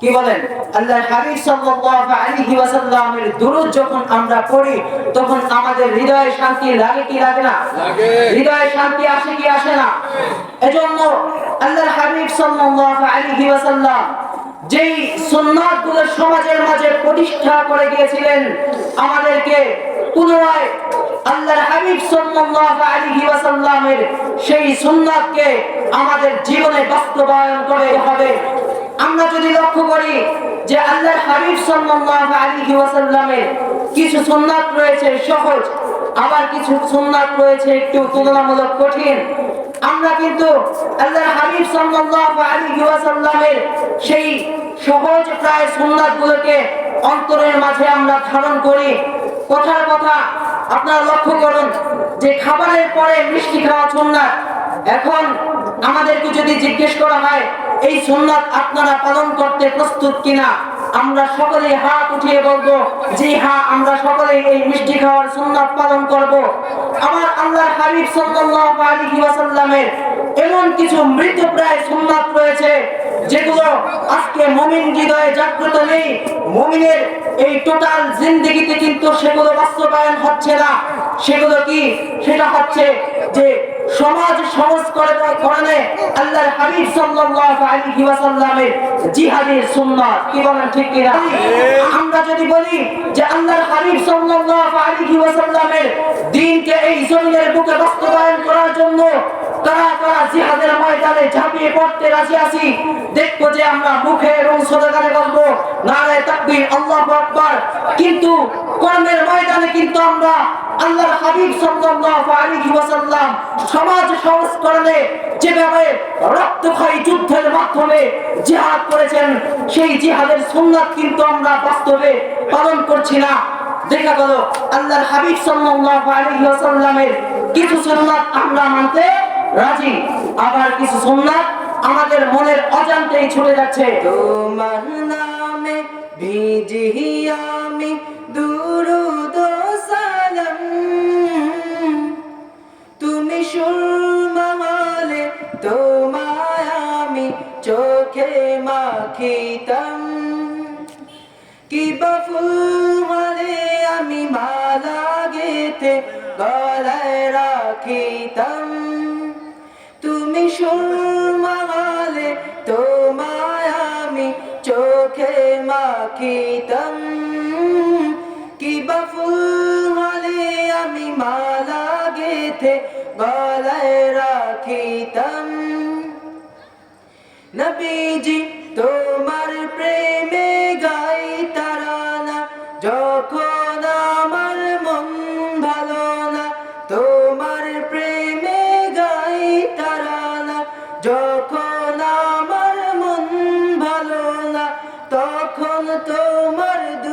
কি বলেন? আল্লাহ হাবিব সাল্লাল্লাহু আলাইহি ওয়াসাল্লামের দুরূদ যখন আমরা পড়ি তখন আমাদের হৃদয়ে শান্তি লাগে কি লাগে না? লাগে। হৃদয়ে শান্তি আসে কি আসে না? এজন্য আল্লাহ হাবিব সাল্লাল্লাহু আলাইহি ওয়াসাল্লাম যেই সুন্নাতগুলো সমাজের মাঝে প্রতিষ্ঠা করে গিয়েছিলেন আমাদেরকে পুনরায় আল্লাহর হাবিব সাল্লাল্লাহু আলাইহি ওয়াসাল্লামের সেই সুন্নাতকে আমাদের জীবনে বাস্তবায়ন করে হবে। আমরা যদি লক্ষ্য করি যে আল্লাহর হাবিব সাল্লাল্লাহু আলাইহি ওয়াসাল্লামের কিছু সুন্নাত রয়েছে সহজ, আবার কিছু সুন্নাত রয়েছে একটু তুলনামূলক কঠিন, আমরা কিন্তু আল্লাহর হাবিব সাল্লাল্লাহু আলাইহি ওয়াসাল্লামের সেই সহজ প্রায় সুন্নাতগুলোকে অন্তরের মাঝে আমরা ধারণ করি। কথার কথা আপনারা লক্ষ্য করুন যে খাবারের পরে মিষ্টি খাওয়া সুন্নাত। এখন আমাদেরকে যদি জিজ্ঞেস করা হয় এই সুন্নাত আপনারা পালন করতে প্রস্তুত কিনা, আমরা সকলেই হাত উঠিয়ে বলব, জি হ্যাঁ আমরা সকলেই এই মিষ্টি খাওয়ার সুন্নাত পালন করব। আমার আল্লাহ হাবিব সাল্লাল্লাহু আলাইহি ওয়াসাল্লামের এমন কিছু মৃতপ্রায় সুন্নাত রয়েছে, যেগুলো আজকে মুমিন হৃদয়ে জাগ্রত নেই। মুমিনের এই টোটাল জিন্দেগিতে কিন্তু সেগুলো বাস্তবায়ন হচ্ছে না। সেগুলো কি? সেটা হচ্ছে যে সমাজ সংস্করণে আল্লাহর হাবিব সাল্লাল্লাহু আলাইহি ওয়াসাল্লামের জিহাদের সুন্নাত কি বলেন ঠিক কি না আমরা যদি বলি যে আল্লাহর হাবিব সাল্লাল্লাহু আলাইহি ওয়াসাল্লামের দ্বীনকে এই জমিনের বুকে বাস্তবায়ন করার জন্য জিহাদের ময়দানে ঝাঁপিয়ে পড়তে রাজি আছি। দেখব যে আমরা মুখে এবং সদকারে বলব নারায়ে তাকবীর, আল্লাহু আকবার। কিন্তু কর্মের ময়দানে কিন্তু আমরা আল্লাহর হাবিব সাল্লাল্লাহু আলাইহি ওয়াসাল্লাম সমাজ সংস্করণে যেভাবে রক্তক্ষয়ী যুদ্ধের মাধ্যমে জিহাদ করেছেন, সেই জিহাদের সুন্নাত কিন্তু আমরা বাস্তবে পালন করছি না। দেখা গেল, আল্লাহর হাবিব সাল্লাল্লাহু আলাইহি ওয়াসাল্লামের কিছু সুন্নাত আমরা মানতে রাজি? আবার কিছু সুন্নাত আমাদের মনের অজান্তেই ছুটে যাচ্ছে। তোমার নামে ভিজি আমি দুরুদ সালাম। তুমি সুরমালে তোমায় আমি চোখে মাখিতাম। কি মালে, আমি মালা গেতে গলায় রাখিতাম। তুমি সুরমালে, তোমায় আমি চোখে মাখিতাম। কি বা ফুল আমি মালা গেথে গলায় রাখিতাম। নবীজি তোমার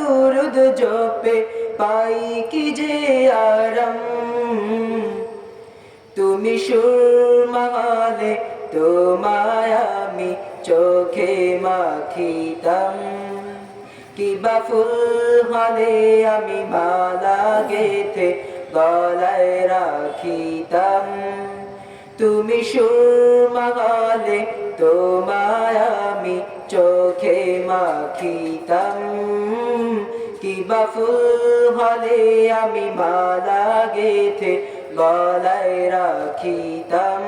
দুরুদ জপে পাই কি যে আরাম। তুমি সুরমালে তোমায় আমি চোখে মাখিতাম। কিবা ফুল হলে আমি মালা গেথে গলায় রাখিতাম। তুমি সুরমালে তোমায় আমি চোখে মাখিতাম। কিবা ফুল হলে আমি মালা গেথে গলায় রাখিতাম।